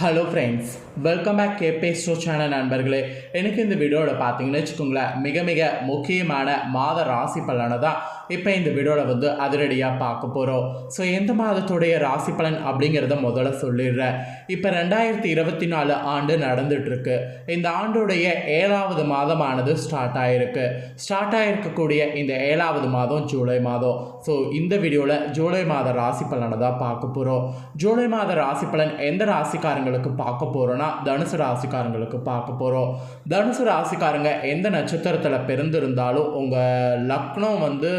Hello friends welcome back கேபே ஸ்டோ channel நண்பர்களே. எனக்கு இந்த வீடியோவில் பார்த்தீங்கன்னு வச்சுக்கோங்களேன் மிக மிக முக்கியமான மாத ராசி பலனை தான் இப்போ இந்த வீடியோவில் வந்து அதிரடியாக பார்க்க போகிறோம் ஸோ எந்த மாதத்துடைய ராசி பலன் அப்படிங்கிறத முதல்ல சொல்லிடுறேன். இப்போ ரெண்டாயிரத்தி இருபத்தி நாலு ஆண்டு நடந்துகிட்ருக்கு இந்த ஆண்டுடைய ஏழாவது மாதமானது ஸ்டார்ட் ஆகிருக்கு ஸ்டார்ட் ஆகிருக்கக்கூடிய இந்த ஏழாவது மாதம் ஜூலை மாதம். ஸோ இந்த வீடியோவில் ஜூலை மாத ராசி பலனை தான் பார்க்க போகிறோம் ஜூலை மாத ராசி பலன் எந்த ராசிக்காரங்க ராசிக்காரங்களுக்கு பார்க்க போகிறோன்னா தனுசு ராசிக்காரங்களுக்கு பார்க்க போகிறோம் தனுசு ராசிக்காரங்க எந்த நட்சத்திரத்தில் பிறந்திருந்தாலும் உங்கள் லக்னம் வந்து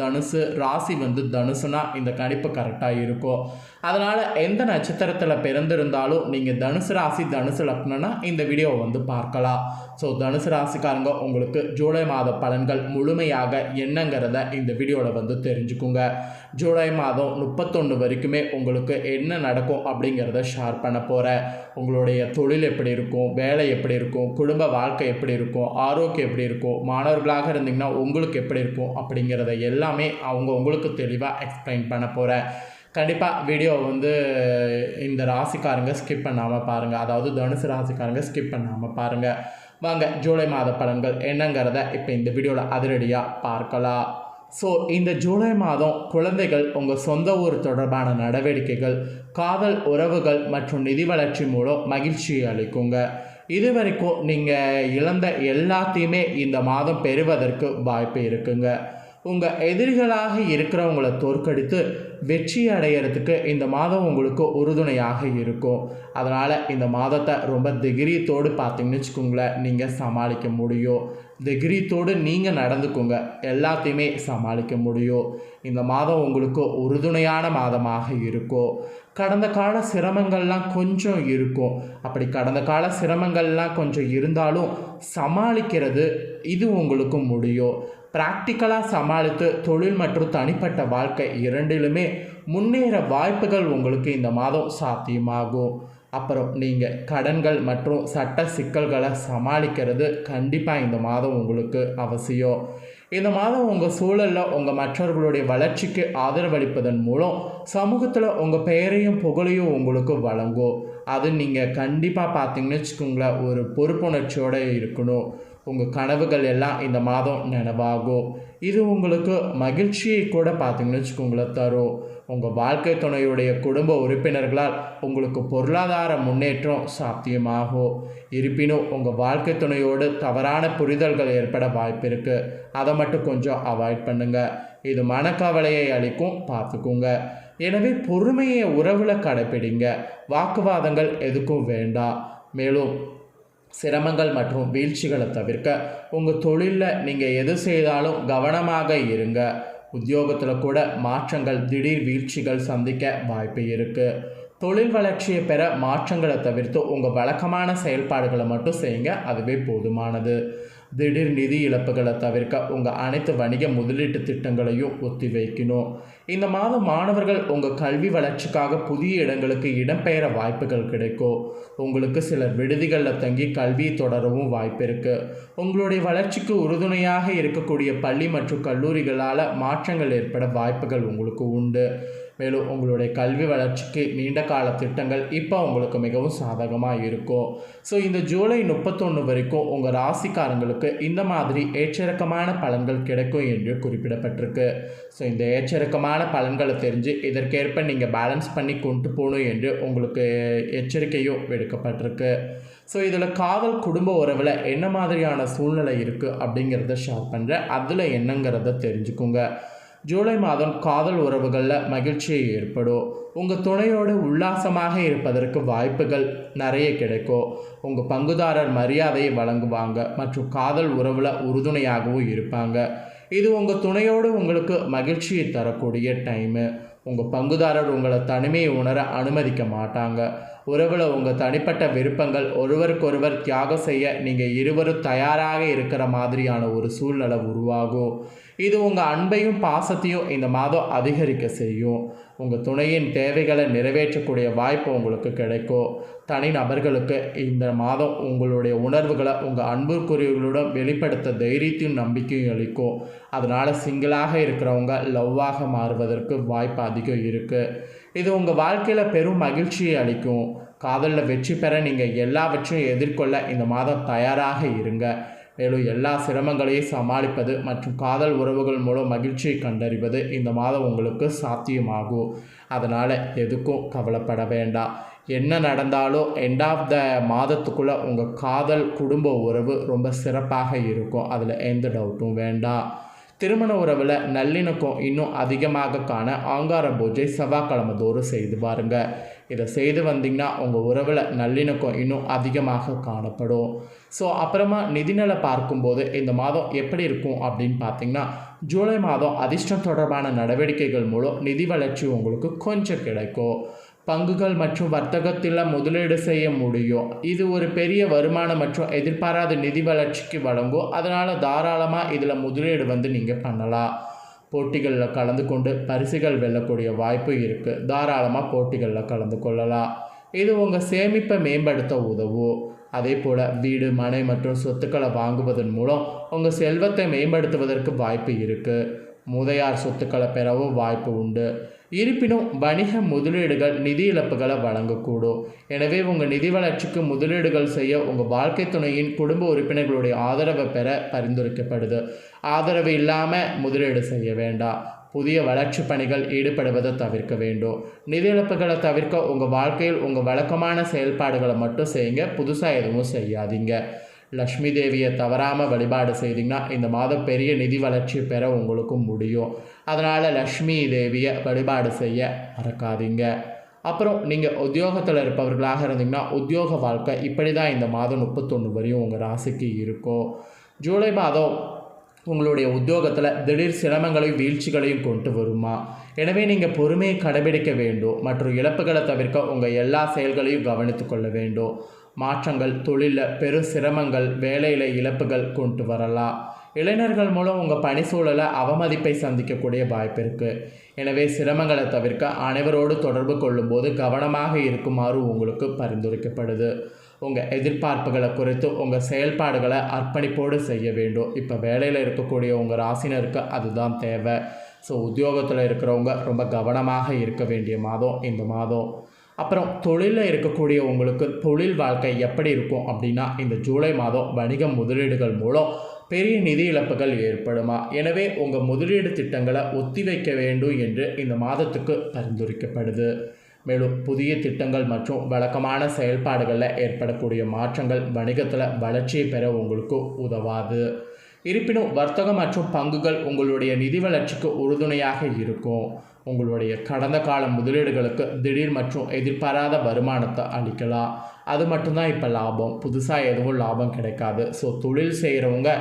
தனுசு ராசி வந்து தனுசுனா இந்த கணிப்பு கரெக்டாக இருக்கும். அதனால் எந்த நட்சத்திரத்தில் பிறந்திருந்தாலும் நீங்கள் தனுசு ராசி தனுசு லக்னம்னா இந்த வீடியோவை வந்து பார்க்கலாம். ஸோ தனுசு ராசிக்காரங்க உங்களுக்கு ஜூலை மாத பலன்கள் முழுமையாக என்னங்கிறத இந்த வீடியோவில் வந்து தெரிஞ்சுக்குங்க. ஜூலை மாதம் முப்பத்தொன்று வரைக்குமே உங்களுக்கு என்ன நடக்கும் அப்படிங்கிறத ஷேர் பண்ண போகிறேன் உங்களுடைய தொழில் எப்படி இருக்கும் வேலை எப்படி இருக்கும் குடும்ப வாழ்க்கை எப்படி இருக்கும் ஆரோக்கியம் எப்படி இருக்கும் மாணவர்களாக இருந்தீங்கன்னா உங்களுக்கு எப்படி இருக்கும் அப்படிங்கிறத எல்லாமே அவங்க உங்களுக்கு தெளிவாக எக்ஸ்பிளைன் பண்ண போகிறேன் கண்டிப்பாக வீடியோ வந்து இந்த ராசிக்காரங்க ஸ்கிப் பண்ணாமல் பாருங்கள் அதாவது தனுசு ராசிக்காரங்க ஸ்கிப் பண்ணாமல் பாருங்கள் வாங்க ஜூலை மாத பலன்கள் என்னங்கிறத இப்போ இந்த வீடியோவில் அதிரடியாக பார்க்கலாம். ஸோ இந்த ஜூலை மாதம் குழந்தைகள் உங்கள் சொந்த ஊர் தொடர்பான நடவடிக்கைகள் காதல் உறவுகள் மற்றும் நிதி வளர்ச்சி மூலம் மகிழ்ச்சியை அளிக்குங்க. இது வரைக்கும் நீங்கள் இழந்த எல்லாத்தையுமே இந்த மாதம் பெறுவதற்கு வாய்ப்பு இருக்குங்க. உங்கள் எதிரிகளாக இருக்கிறவங்கள தோற்கடித்து வெற்றி அடையிறதுக்கு இந்த மாதம் உங்களுக்கு உறுதுணையாக இருக்கும். அதனால் இந்த மாதத்தை ரொம்ப திகிரியத்தோடு பார்த்தீங்கன்னு வச்சுக்கோங்களேன் நீங்கள் சமாளிக்க முடியும். திகிரியத்தோடு நீங்கள் நடந்துக்கோங்க எல்லாத்தையுமே சமாளிக்க முடியும். இந்த மாதம் உங்களுக்கு உறுதுணையான மாதமாக இருக்கும். கடந்த கால சிரமங்கள்லாம் கொஞ்சம் இருக்கும். அப்படி கடந்த கால சிரமங்கள்லாம் கொஞ்சம் இருந்தாலும் சமாளிக்கிறது இது உங்களுக்கு முடியும். ப்ராக்டிக்கலாக சமாளித்து தொழில் மற்றும் தனிப்பட்ட வாழ்க்கை இரண்டிலுமே முன்னேற வாய்ப்புகள் உங்களுக்கு இந்த மாதம் சாத்தியமாகும். அப்புறம் நீங்கள் கடன்கள் மற்றும் சட்ட சிக்கல்களை சமாளிக்கிறது கண்டிப்பாக இந்த மாதம் உங்களுக்கு அவசியம். இந்த மாதம் உங்கள் சூழலில் உங்கள் மற்றவர்களுடைய வளர்ச்சிக்கு ஆதரவளிப்பதன் மூலம் சமூகத்தில் உங்கள் பெயரையும் புகழையும் உங்களுக்கு வழங்கும். அது நீங்கள் கண்டிப்பாக பார்த்தீங்கன்னு வச்சுக்கோங்களேன் ஒரு பொறுப்புணர்ச்சியோடு இருக்கணும். உங்கள் கனவுகள் எல்லாம் இந்த மாதம் நினைவாகும். இது உங்களுக்கு மகிழ்ச்சியை கூட பார்த்தீங்கன்னு வச்சுக்கோங்களேன் தரும் உங்கள் வாழ்க்கை துணையுடைய குடும்ப உறுப்பினர்களால் உங்களுக்கு பொருளாதார முன்னேற்றம் சாத்தியமாகும். இருப்பினும் உங்கள் வாழ்க்கை துணையோடு தவறான புரிதல்கள் ஏற்பட வாய்ப்பு இருக்குது அதை மட்டும் கொஞ்சம் அவாய்ட் பண்ணுங்கள் இது மனக்கவலையை அளிக்கும் பார்த்துக்கோங்க. எனவே பொறுமையை உறவில் கடைப்பிடிங்க. வாக்குவாதங்கள் எதுக்கும் வேண்டாம். மேலும் சிரமங்கள் மற்றும் வீழ்ச்சிகளை தவிர்க்க உங்கள் தொழிலில் நீங்கள் எது செய்தாலும் கவனமாக இருங்க. உத்தியோகத்தில் கூட மாற்றங்கள் திடீர் வீழ்ச்சிகள் சந்திக்க வாய்ப்பு இருக்குது தொழில் வளர்ச்சியை பெற மாற்றங்களை தவிர்த்து உங்கள் வழக்கமான செயல்பாடுகளை மட்டும் செய்யுங்க. அதுவே போதுமானது. திடீர் நிதி இழப்புகளை தவிர்க்க உங்கள் அனைத்து வணிக முதலீட்டு திட்டங்களையும் ஒத்தி வைக்கணும். இந்த மாதம் மாணவர்கள் உங்கள் கல்வி வளர்ச்சிக்காக புதிய இடங்களுக்கு இடம்பெயர வாய்ப்புகள் கிடைக்கும். உங்களுக்கு சிலர் விடுதிகளில் தங்கி கல்வியை தொடரவும் வாய்ப்பு இருக்குது உங்களுடைய வளர்ச்சிக்கு உறுதுணையாக இருக்கக்கூடிய பள்ளி மற்றும் கல்லூரிகளால் மாற்றங்கள் ஏற்பட வாய்ப்புகள் உங்களுக்கு உண்டு. மேலும் உங்களுடைய கல்வி வளர்ச்சிக்கு நீண்ட கால திட்டங்கள் இப்போ உங்களுக்கு மிகவும் சாதகமாக இருக்கும் ஸோ இந்த ஜூலை முப்பத்தொன்று வரைக்கும் உங்கள் ராசிக்காரங்களுக்கு இந்த மாதிரி ஏற்றிறக்கமான பலன்கள் கிடைக்கும் என்று குறிப்பிடப்பட்டிருக்கு. ஸோ இந்த ஏற்றிறக்கமான பலன்களை தெரிஞ்சு இதற்கேற்ப நீங்கள் பேலன்ஸ் பண்ணி கொண்டு போகணும் என்று உங்களுக்கு எச்சரிக்கையும் விடுக்கப்பட்டிருக்கு. ஸோ இதில் காதல் குடும்ப உறவில் என்ன மாதிரியான சூழ்நிலை இருக்குது அப்படிங்கிறத ஷேர் பண்ணுறேன் அதில் என்னங்கிறத தெரிஞ்சுக்கோங்க. ஜூலை மாதம் காதல் உறவுகளில் மகிழ்ச்சியை ஏற்படும். உங்கள் துணையோடு உல்லாசமாக இருப்பதற்கு வாய்ப்புகள் நிறைய கிடைக்கும். உங்கள் பங்குதாரர் மரியாதையை வழங்குவாங்க மற்றும் காதல் உறவில் உறுதுணையாகவும் இருப்பாங்க. இது உங்கள் துணையோடு உங்களுக்கு மகிழ்ச்சியை தரக்கூடிய டைமு உங்கள் பங்குதாரர் உங்களை தனிமையை உணர அனுமதிக்க மாட்டாங்க. உறவில் உங்கள் தனிப்பட்ட விருப்பங்கள் ஒருவருக்கொருவர் தியாகம் செய்ய நீங்கள் இருவரும் தயாராக இருக்கிற மாதிரியான ஒரு சூழ்நிலை உருவாகும். இது உங்கள் அன்பையும் பாசத்தையும் இந்த மாதம் அதிகரிக்க செய்யும். உங்கள் துணையின் தேவைகளை நிறைவேற்றக்கூடிய வாய்ப்பு உங்களுக்கு கிடைக்கும். தனி நபர்களுக்கு இந்த மாதம் உங்களுடைய உணர்வுகளை உங்கள் அன்புக்குரியவர்களுடன் வெளிப்படுத்த தைரியத்தையும் நம்பிக்கையும் அளிக்கும். அதனால் சிங்கிளாக இருக்கிறவங்க லவ்வாக மாறுவதற்கு வாய்ப்பு அதிகம் இருக்குது இது உங்கள் வாழ்க்கையில் பெரும் மகிழ்ச்சியை அளிக்கும். காதலில் வெற்றி பெற நீங்கள் எல்லாவற்றையும் எதிர்கொள்ள இந்த மாதம் தயாராக இருங்க. மேலும் எல்லா சிரமங்களையும் சமாளிப்பது மற்றும் காதல் உறவுகள் மூலம் மகிழ்ச்சியை கண்டறிவது இந்த மாதம் உங்களுக்கு சாத்தியமாகும். அதனால் எதுக்கும் கவலைப்பட வேண்டாம். என்ன நடந்தாலும் எண்ட் ஆஃப் த மாதத்துக்குள்ளே உங்கள் காதல் குடும்ப உறவு ரொம்ப சிறப்பாக இருக்கும். அதில் எந்த டவுட்டும் வேண்டாம். திருமண உறவில் நல்லிணக்கம் இன்னும் அதிகமாக காண ஆங்கார பூஜை செவ்வாய்க்கிழமை தோறும் செய்து பாருங்க. இதை செய்து வந்தீங்கன்னா உங்கள் உறவில் நல்லிணக்கம் இன்னும் அதிகமாக காணப்படும். ஸோ அப்புறமா நிதிநிலை பார்க்கும்போது இந்த மாதம் எப்படி இருக்கும் அப்படின்னு பார்த்தீங்கன்னா ஜூலை மாதம் அதிர்ஷ்டம் தொடர்பான நடவடிக்கைகள் மூலம் நிதி வளர்ச்சி உங்களுக்கு கொஞ்சம் கிடைக்கும். பங்குகள் மற்றும் வர்த்தகத்தில் முதலீடு செய்ய முடியும் இது ஒரு பெரிய வருமானம் மற்றும் எதிர்பாராத நிதி வளர்ச்சிக்கு வழங்கும் அதனால் தாராளமாக இதில் முதலீடு வந்து நீங்கள் பண்ணலாம் போட்டிகளில் கலந்து கொண்டு பரிசுகள் வெல்லக்கூடிய வாய்ப்பு இருக்குது தாராளமாக போட்டிகளில் கலந்து கொள்ளலாம் இது உங்கள் சேமிப்பை மேம்படுத்த உதவும் அதே போல் வீடு மனை மற்றும் சொத்துக்களை வாங்குவதன் மூலம் உங்கள் செல்வத்தை மேம்படுத்துவதற்கு வாய்ப்பு இருக்குது மூதையார் சொத்துக்களை பெறவும் வாய்ப்பு உண்டு. இருப்பினும் வணிக முதலீடுகள் நிதி இழப்புகளை வழங்கக்கூடும். எனவே உங்கள் நிதி வளர்ச்சிக்கு முதலீடுகள் செய்ய உங்கள் வாழ்க்கை துணையின் குடும்ப உறுப்பினர்களுடைய ஆதரவை பெற பரிந்துரைக்கப்படுது. ஆதரவு இல்லாமல் முதலீடு செய்ய வேண்டாம். புதிய வளர்ச்சி பணிகள் ஈடுபடுவதை தவிர்க்க வேண்டும். நிதி இழப்புகளை தவிர்க்க உங்கள் வாழ்க்கையில் உங்கள் வழக்கமான செயல்பாடுகளை மட்டும் செய்யுங்க. புதுசாக எதுவும் செய்யாதீங்க. லக்ஷ்மி தேவியை தவறாமல் வழிபாடு செய்தீங்கன்னா இந்த மாதம் பெரிய நிதி வளர்ச்சி பெற உங்களுக்கும் முடியும். அதனால் லக்ஷ்மி தேவியை வழிபாடு செய்ய மறக்காதீங்க. அப்புறம் நீங்கள் உத்தியோகத்தில் இருப்பவர்களாக இருந்தீங்கன்னா உத்தியோக வாழ்க்கை இப்படி தான் இந்த மாதம் முப்பத்தொன்று வரையும் உங்கள் ராசிக்கு இருக்கும் ஜூலை மாதம் உங்களுடைய உத்தியோகத்தில் திடீர் சிரமங்களையும் வீழ்ச்சிகளையும் கொண்டு வருமா? எனவே நீங்கள் பொறுமையை கடைபிடிக்க வேண்டும். மற்றும் இழப்புகளை தவிர்க்க உங்கள் எல்லா செயல்களையும் கவனித்து கொள்ள வேண்டும். மாற்றங்கள் தொழிலில் பெரு சிரமங்கள் வேலையில் இழப்புகள் கொண்டு வரலாம். இளைஞர்கள் மூலம் உங்கள் பணி சூழலை அவமதிப்பை சந்திக்கக்கூடிய வாய்ப்பு இருக்குது எனவே சிரமங்களை தவிர்க்க அனைவரோடு தொடர்பு கொள்ளும்போது கவனமாக இருக்குமாறு உங்களுக்கு பரிந்துரைக்கப்படுது. உங்கள் எதிர்பார்ப்புகளை குறித்து உங்கள் செயல்பாடுகளை அர்ப்பணிப்போடு செய்ய வேண்டும். இப்போ வேலையில் இருக்கக்கூடிய உங்கள் ராசினருக்கு அதுதான் தேவை. ஸோ உத்தியோகத்தில் இருக்கிறவங்க ரொம்ப கவனமாக இருக்க வேண்டிய மாதம் இந்த மாதம். அப்புறம் தொழிலில் இருக்கக்கூடிய உங்களுக்கு தொழில் வாழ்க்கை எப்படி இருக்கும் அப்படின்னா இந்த ஜூலை மாதம் வணிக முதலீடுகள் மூலம் பெரிய நிதி இழப்புகள் ஏற்படுமா? எனவே உங்கள் முதலீடு திட்டங்களை ஒத்திவைக்க வேண்டும் என்று இந்த மாதத்துக்கு பரிந்துரைக்கப்படுது. மேலும் புதிய திட்டங்கள் மற்றும் வழக்கமான செயல்பாடுகளில் ஏற்படக்கூடிய மாற்றங்கள் வணிகத்தில் வளர்ச்சியை பெற உங்களுக்கு உதவாது. இருப்பினும் வர்த்தகம் மற்றும் பங்குகள் உங்களுடைய நிதி வளர்ச்சிக்கு உறுதுணையாக இருக்கும். உங்களுடைய கடந்த கால முதலீடுகளுக்கு திடீர் மற்றும் எதிர்பாராத வருமானத்தை அளிக்கலாம். அது மட்டும்தான் இப்போ லாபம். புதுசாக எதுவும் லாபம் கிடைக்காது. ஸோ தொழில் செய்கிறவங்க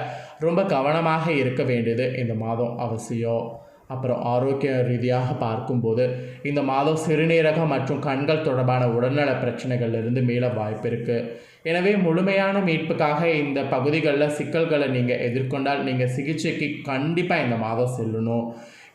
ரொம்ப கவனமாக இருக்க வேண்டியது இந்த மாதம் அவசியம். அப்புறம் ஆரோக்கிய ரீதியாக பார்க்கும்போது இந்த மாதம் சிறுநீரகம் மற்றும் கண்கள் தொடர்பான உடல்நல பிரச்சனைகள்லேருந்து மீள வாய்ப்பு இருக்குது எனவே முழுமையான மீட்புக்காக இந்த பகுதிகளில் சிக்கல்களை நீங்கள் எதிர்கொண்டால் நீங்கள் சிகிச்சைக்கு கண்டிப்பாக இந்த மாதம் செல்லணும்.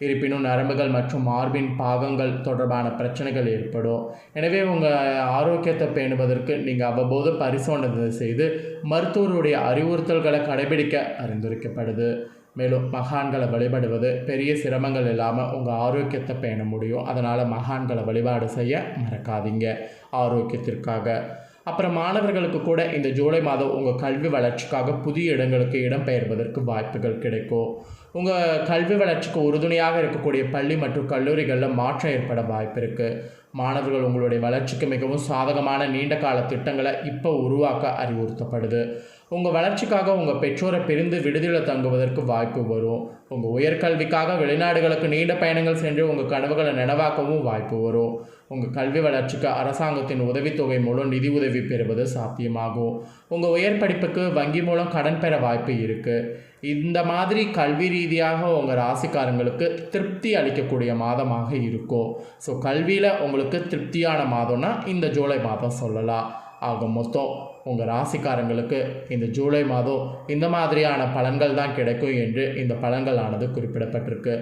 இருப்பினும் நரம்புகள் மற்றும் மார்பின் பாகங்கள் தொடர்பான பிரச்சனைகள் ஏற்படும். எனவே உங்கள் ஆரோக்கியத்தை பேணுவதற்கு நீங்கள் அவ்வப்போது பரிசோதனை செய்து மருத்துவருடைய அறிவுறுத்தல்களை கடைபிடிக்க அறிந்துரைக்கப்படுது. மேலும் மகான்களை வழிபடுவது பெரிய சிரமங்கள் இல்லாமல் உங்கள் ஆரோக்கியத்தை பேண முடியும். அதனால் மகான்களை வழிபாடு செய்ய மறக்காதீங்க. ஆரோக்கியத்திற்காக. அப்புறம் மாணவர்களுக்கு கூட இந்த ஜூலை மாதம் உங்கள் கல்வி வளர்ச்சிக்காக புதிய இடங்களுக்கு இடம்பெயர்வதற்கு வாய்ப்புகள் கிடைக்கும். உங்கள் கல்வி வளர்ச்சிக்கு உறுதுணையாக இருக்கக்கூடிய பள்ளி மற்றும் கல்லூரிகளில் மாற்றம் ஏற்பட வாய்ப்பு இருக்குது மாணவர்கள் உங்களுடைய வளர்ச்சிக்கு மிகவும் சாதகமான நீண்ட கால திட்டங்களை இப்போ உருவாக்க அறிவுறுத்தப்படுது. உங்கள் வளர்ச்சிக்காக உங்கள் பெற்றோரை பிரிந்து விடுதியில் தங்குவதற்கு வாய்ப்பு வரும். உங்கள் உயர்கல்விக்காக வெளிநாடுகளுக்கு நீண்ட பயணங்கள் சென்று உங்கள் கனவுகளை நினைவாக்கவும் வாய்ப்பு வரும். உங்கள் கல்வி வளர்ச்சிக்கு அரசாங்கத்தின் உதவித்தொகை மூலம் நிதி உதவி பெறுவது சாத்தியமாகும். உங்கள் உயர் படிப்புக்கு வங்கி மூலம் கடன் பெற வாய்ப்பு இருக்குது இந்த மாதிரி கல்வி ரீதியாக உங்கள் ராசிக்காரங்களுக்கு திருப்தி அளிக்கக்கூடிய மாதமாக இருக்கும். ஸோ கல்வியில் உங்களுக்கு திருப்தியான மாதம்னா இந்த ஜூலை மாதம் சொல்லலாம். ஆக மொத்தம் உங்கள் ராசிக்காரங்களுக்கு இந்த ஜூலை மாதம் இந்த மாதிரியான பலன்கள் தான் கிடைக்கும் என்று இந்த பலன்களானது குறிப்பிடப்பட்டிருக்கு.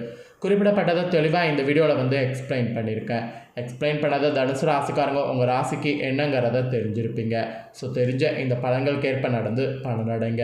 குறிப்பிடப்பட்டதை தெளிவாக இந்த வீடியோவில் வந்து எக்ஸ்பிளைன் பண்ணியிருக்கேன். எக்ஸ்பிளைன் பண்ணதை தனுசு ராசிக்காரங்க உங்கள் ராசிக்கு என்னங்கிறத தெரிஞ்சிருப்பீங்க. ஸோ தெரிஞ்ச இந்த பலன்களுக்கேற்ப நடந்து பலனடைங்க.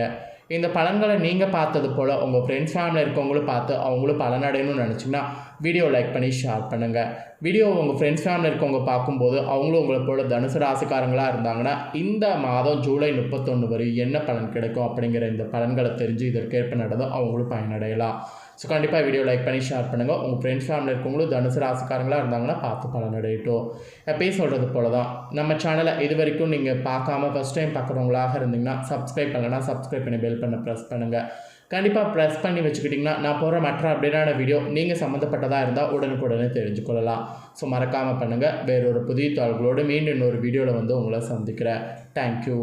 இந்த பலன்களை நீங்கள் பார்த்தது போல் உங்கள் ஃப்ரெண்ட்ஸ் ஃபேமிலியில் இருக்கவங்களும் பார்த்து அவங்களும் பலனடையணும்னு நினச்சிங்கன்னா வீடியோ லைக் பண்ணி ஷேர் பண்ணுங்கள் வீடியோ உங்கள் ஃப்ரெண்ட்ஸ் ஃபேமிலி இருக்கவங்க பார்க்கும்போது அவங்களும் உங்களை போல் தனுசு ராசிக்காரங்களாக இருந்தாங்கன்னா இந்த மாதம் ஜூலை முப்பத்தொன்று வரை என்ன பலன் கிடைக்கும் அப்படிங்கிற இந்த பலன்களை தெரிஞ்சு இதற்கேற்ப நடந்தும் அவங்களும் பயனடையலாம். ஸோ கண்டிப்பாக வீடியோ லைக் பண்ணி ஷேர் பண்ணுங்கள் உங்கள் ஃப்ரெண்ட்ஸ் ஃபேமிலி இருக்கவங்களும் தனுசு ராசிக்காரங்களாக இருந்தாங்கன்னா பார்த்து பலனடையட்டும் எப்பயும் சொல்கிறது போல தான் நம்ம சேனலை இது வரைக்கும் நீங்கள் பார்க்காம ஃபஸ்ட் டைம் பார்க்குறவங்களாக இருந்தீங்கன்னா சப்ஸ்கிரைப் பண்ணலன்னா சப்ஸ்கிரைப் பண்ணி பெல் பண்ண ப்ரெஸ் பண்ணுங்கள் கண்டிப்பாக ப்ரெஸ் பண்ணி வச்சுக்கிட்டிங்கன்னா நான் போகிற மற்ற அப்டேட்டான வீடியோ நீங்கள் சம்மந்தப்பட்டதாக இருந்தால் உடனுக்குடனே தெரிஞ்சுக்கொள்ளலாம் ஸோ மறக்காமல் பண்ணுங்கள் வேறொரு புதிய தாள்களோடு மீண்டும் இன்னொரு வீடியோவில் வந்து உங்களை சந்திக்கிறேன். தேங்க்யூ